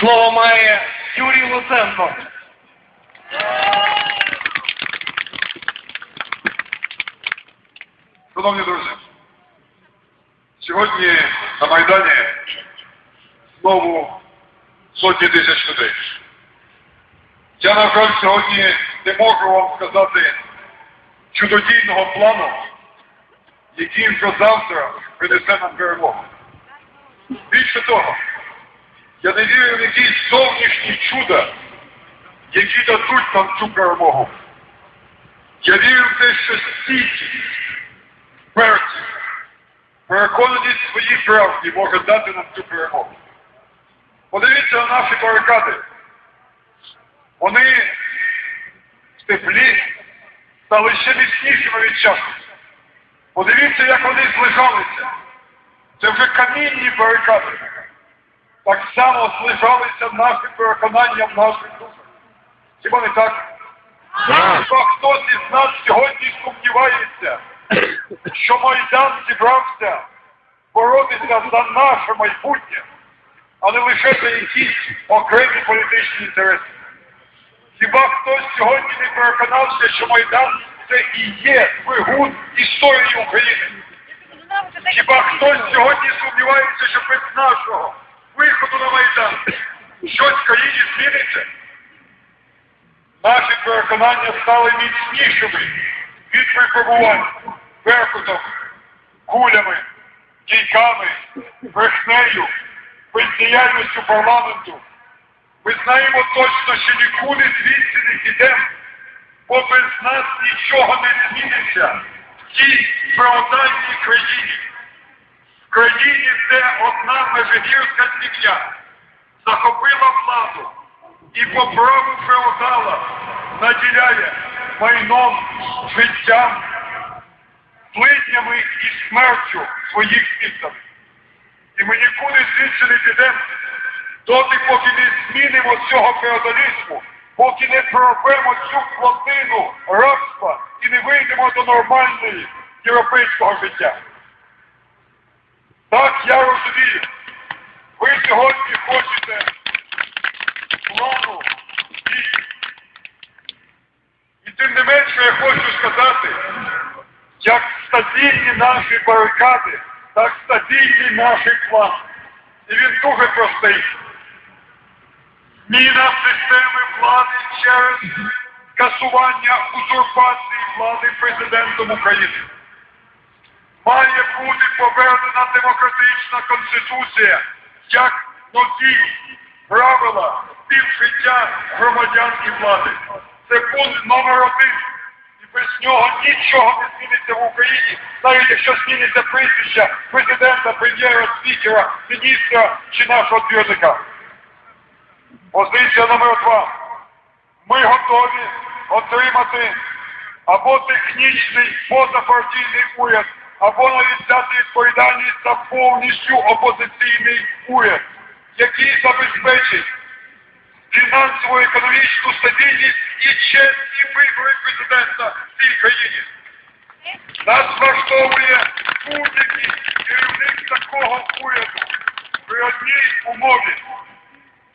Слово має Юрій Луценко. Шановні друзі, сьогодні на Майдані знову сотні тисяч людей. Я, на жаль, сьогодні не можу вам сказати чудодійного плану, який вже завтра принесе нам перемогу. Більше того, я не вірю в якісь зовнішні чуда, які дадуть нам цю перемогу. Я вірю в те, що стійкість, Перші, переконаність своїй правді може дати нам цю перемогу. Подивіться на наші барикади. Вони в теплі стали ще міцнішими від часу. Подивіться, як вони злежалися. Це вже камінні барикади. Так само злежалися наші переконання в наших душах. Хіба не так? Хіба хтось із нас сьогодні сумнівається? що Майдан зібрався боротися за наше майбутнє, а не лише за якісь окремі політичні інтереси. Хіба хтось сьогодні не переконався, що Майдан це і є двигун історії України? Хіба хтось сьогодні сумнівається, що без нашого виходу на Майдан щось в країні зміниться? Наші переконання стали міцнішими від випробувань беркутом, кулями, кійками, брехнею, бездіяльністю парламенту. Ми знаємо точно, що нікуди звідси не підемо, бо без нас нічого не зміниться в тій феодальній країні. Країні, де одна межигірська сім'я захопила владу і по праву феодала наділяє майном, життям, злиднями і смертю своїх підданих. І ми нікуди звідси не підемо, доти, поки не змінимо цього феодалізму, поки не прорвемо цю плотину рабства і не вийдемо до нормальної європейського життя. Так я розумію. Ви сьогодні хочете плану дій. І тим не менше я хочу сказати, як стабільні наші барикади, так стабільний наш план. І він дуже простий. Зміна системи влади через скасування узурпації влади президентом України. Має бути повернена демократична конституція як нові правила співжиття громадян і влади. Це пункт номер один. І без нього нічого не зміниться в Україні, навіть якщо зміниться прізвища президента, прем'єра, спікера, міністра чи нашого двірника. Позиція номер два. Ми готові отримати або технічний позапартійний уряд, або навіть відповідальність за повністю опозиційний уряд, який забезпечить фінансово економічну стабільність і чесні вибори президента в цій країні. Нас влаштовує будь-який керівник такого уряду при одній умові.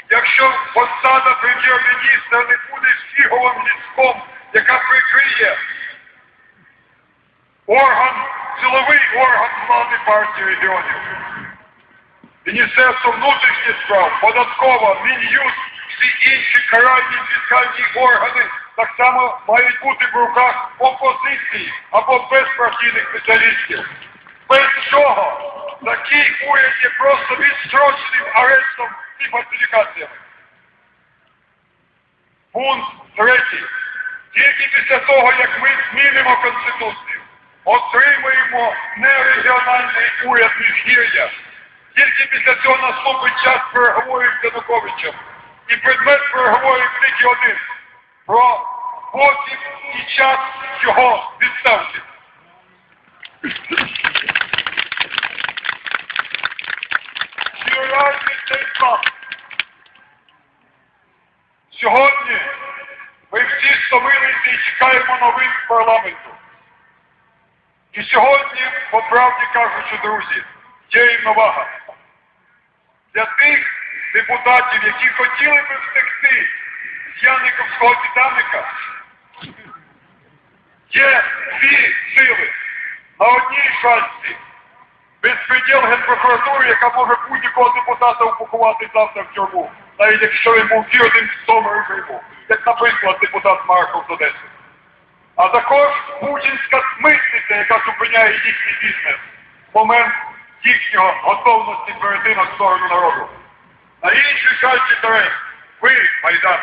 Якщо посада прем'єр-міністра не буде фіговим ліском, яка прикриє орган, силовий орган влади партії регіонів. Міністерство внутрішніх справ, податкова, Мін'юст, всі інші каральні фіскальні органи так само мають бути в руках опозиції або безпартійних спеціалістів. Без цього такий уряд є просто відстроченим арештом і фальсифікаціями. Пункт третій. Тільки після того, як ми змінимо Конституцію, отримаємо не регіональний уряд міжгір'я, тільки після цього наступить час переговорів з Януковичем. І предмет переговорів тільки один про спосіб і час його відставки. Сьогодні ми всі стомилися і чекаємо новин з парламенту. І сьогодні, по правді кажучи, друзі, є рівновага. Для тих, депутатів, які хотіли би втекти з Яниковського піддамника, є дві сили. На одній шансі безпреділ Генпрокуратури, яка може будь-якого депутата упакувати завтра в тюрму, навіть якщо він був вірним в тому режиму, як, наприклад, депутат Марков з Одеси. А також путінська смисниця, яка зупиняє їхній бізнес в момент їхнього готовності перейти на сторону народу. На іншій шальці терен ви, Майдан,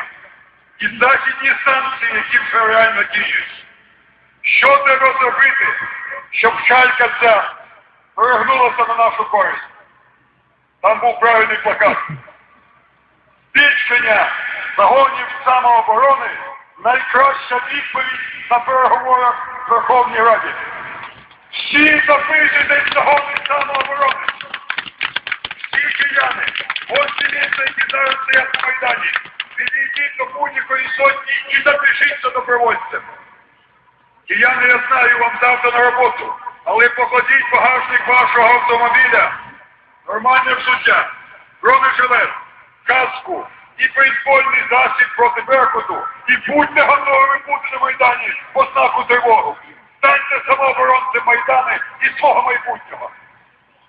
і західні санкції, які вже реально діють. Що треба зробити, щоб шалька ця перегнулася на нашу користь? Там був правильний плакат. Збільшення загонів самооборони найкраща відповідь на переговорах в Верховній Раді. Всі записуйтесь загони самооборони. Всі кияни, ось місця, які зараз стоять на Майдані. Підійдіть до будь-якої сотні і запишіться добровольцем. Кияни, я знаю, вам завтра на роботу, але покладіть багажник вашого автомобіля, нормальне взуття, бронежилет, каску і бейсбольний засіб проти Беркуту. І будьте готові бути на Майдані по знаку тривогу. Станьте самооборонцем Майдани і свого майбутнього.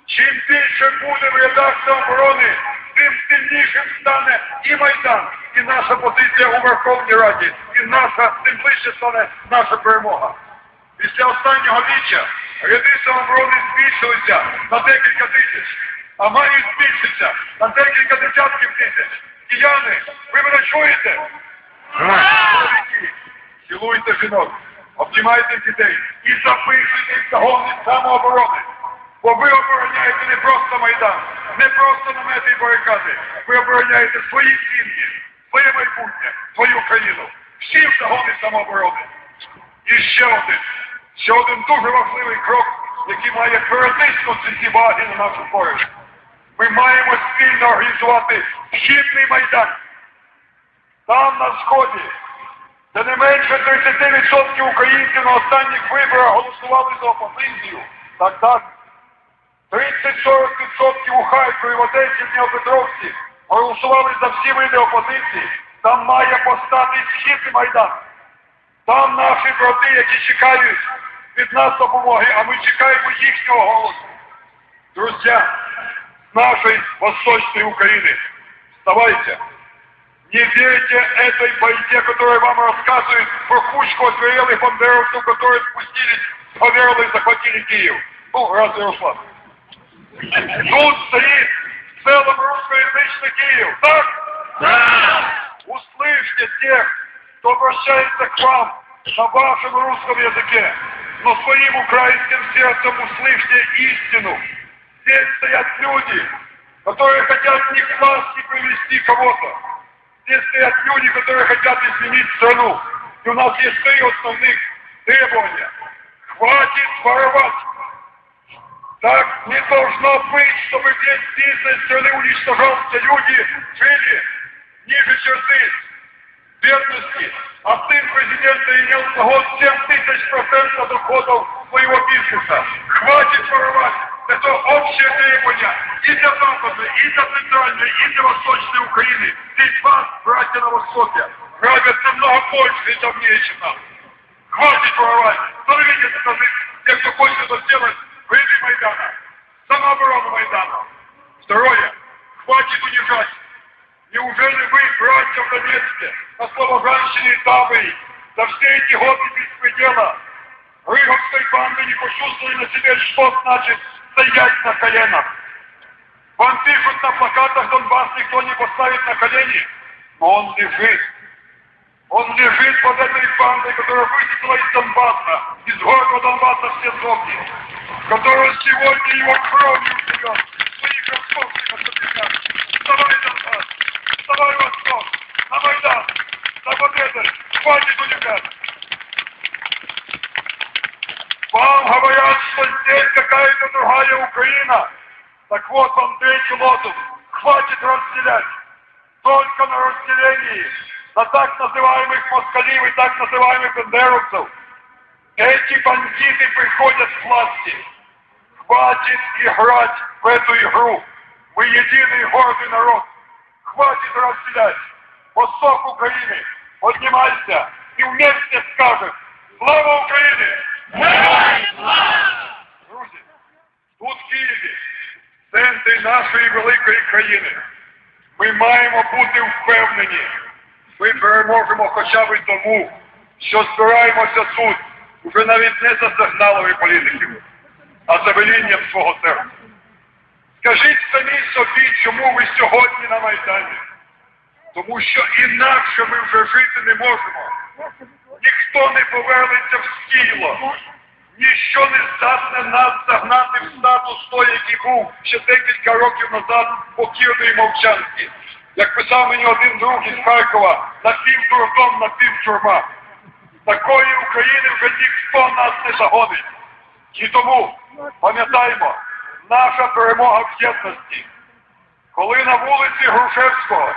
Чим більше буде в рядах самооборони, тим сильнішим стане і Майдан, і наша позиція у Верховній Раді, і наша, тим ближче стане наша перемога. Після останнього віча ряди самооборони збільшилися на декілька тисяч, а мають збільшитися на декілька десятків тисяч. Кияни, ви мене чуєте? Чоловіки, цілуйте жінок, обнімайте дітей і записуйте загони самооборони. Бо ви обороняєте не просто Майдан, не просто намети і барикади. Ви обороняєте свої сім'ї, своє майбутнє, свою країну. Всі в загони самооборони. І ще один, ще один дуже важливий крок, який має перетиснути ці ваги на нашу користь. Ми маємо спільно організувати східний майдан. Там на сході, де не менше 30% українців на останніх виборах голосували за опозицію. Так, так. 30-40% у Харкові, в Одесі, в Дніпропетровській голосували за всі види опозиції. Там має постати східний майдан. Там наші брати, які чекають від нас допомоги, а ми чекаємо їхнього голосу. Друзі, с нашей восточной Украины, вставайте. Не верьте этой бойте, которая вам рассказывает про кучку озверелых бандеровцев, которые спустились с Гаверла и захватили Киев. Ну, раз Ярослав. Тут стоит в целом русскоязычный Киев, так? Услышьте тех, кто обращается к вам на вашем русском языке, но своим украинским сердцем услышьте истину. Здесь стоят люди, которые хотят не к власти привести кого-то. Здесь стоят люди, которые хотят изменить страну. И у нас есть три основных требования. Хватит воровать. Так не должно быть, чтобы весь бизнес страны уничтожался. Люди жили ниже черты бедности. А сын президента имел всего 7 тысяч процентов доходов своего бизнеса. Хватит воровать. Это общее требование и для Запада, и для Центральной, и для Восточной Украины. Здесь вас, братья на Востоке, нравится много больше и давнее, чем нам. Хватит воровать. Становитесь это те, кто хочет это сделать, выйди Майдана. Самооборону Майдана. Второе. Хватит унижать. Неужели вы, братья в Донецке, на Слобожанщине и Таврии, за все эти годы беспредела, Рыговской банды не почувствовали на себе, что значит стоять на коленах? Вам пишут на плакатах Донбасс никто не поставит на колени, но он лежит. Он лежит под этой бандой, которая вытекла из Донбасса, из города Донбасса все сопли, которая сегодня его кровью живет, своих ростовских особняках. Вставай, Донбасс! Вставай, Восток! На Майдан! За победой! Хватит унижать! Вам говорят, что здесь какая-то другая Украина. Так вот вам третий лозунг. Хватит разделять. Только на разделении на так называемых москалей и так называемых бандеровцев. Эти бандиты приходят к власти. Хватит играть в эту игру. Мы единый гордый народ. хватит разделять. Восток Украины, поднимайся и вместе скажем «Слава Украине!» Друзі, тут в Києві, в центрі нашої великої країни, ми маємо бути впевнені, ми переможемо хоча б тому, що збираємося тут уже навіть не за сигналами політиків, а за велінням свого серця. Скажіть самі собі, чому ви сьогодні на Майдані? Тому що інакше ми вже жити не можемо. Ніхто не повернеться в скіло. Ніщо не здатне нас загнати в статус той, який був ще декілька років назад покірної мовчанки. Як писав мені один друг із Харкова, напівдурдом, напівтюрма. Такої України вже ніхто нас не загонить. І тому пам'ятаємо, наша перемога в єдності. Коли на вулиці Грушевського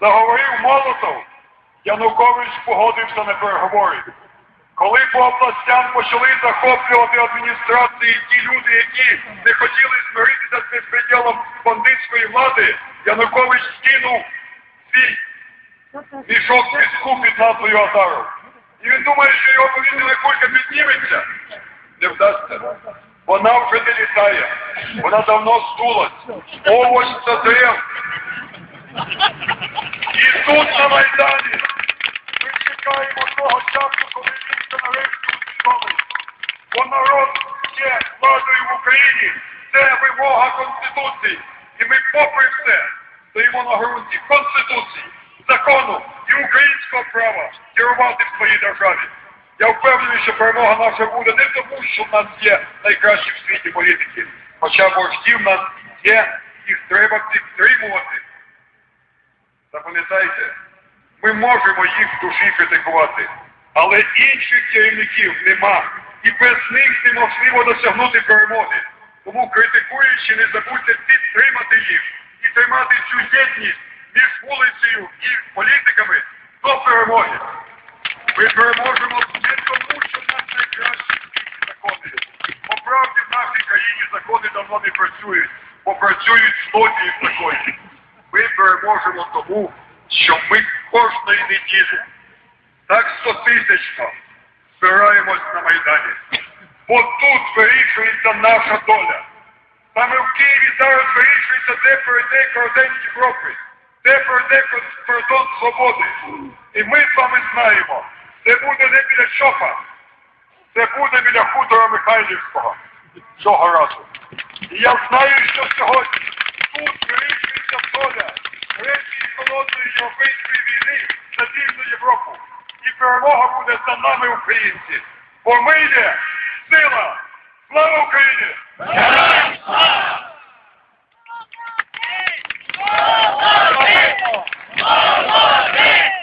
заговорив Молотов, Янукович погодився на переговори. Коли по областям почали захоплювати адміністрації ті люди, які не хотіли змиритися з безпреділом бандитської влади, Янукович скинув свій мішок піску під назвою Азаров. І він думає, що його повітряна кулька підніметься. Не вдасться. Вона вже не літає. Вона давно здулась. Овоч созрів. І тут на Майдані чекаємо того часу, коли місто нарешті усвідомить. Бо народ є владою в Україні. Це вимога Конституції. І ми попри все стоїмо на ґрунті Конституції, закону і українського права керувати в своїй державі. Я впевнений, що перемога наша буде не тому, що в нас є найкращі в світі політики, хоча вожді в нас є, їх треба підтримувати. Запам'ятайте, ми можемо їх в душі критикувати, але інших керівників нема. І без них неможливо досягнути перемоги. Тому критикуючи, не забудьте підтримати їх і тримати цю єдність між вулицею і політиками до перемоги. Ми переможемо не тому, що в нас найкращі світі закони. По правді в нашій країні закони давно не працюють, бо працюють злодії в законі. Ми переможемо тому, що ми кожної неділі так стотисячно збираємось на Майдані. Бо тут вирішується наша доля. Саме в Києві зараз вирішується, де пройде кордон Європи, де пройде кордон свободи. І ми з вами знаємо, це буде не біля Чопа, це буде біля хутора Михайлівського цього разу. І я знаю, що сьогодні тут вирішується доля Північно-Європейської війни за вільну Європу. І перемога буде за нами, українці. Бо ми є сила! Слава Україні! Героям слава! Молодець! Молодець! Молодець!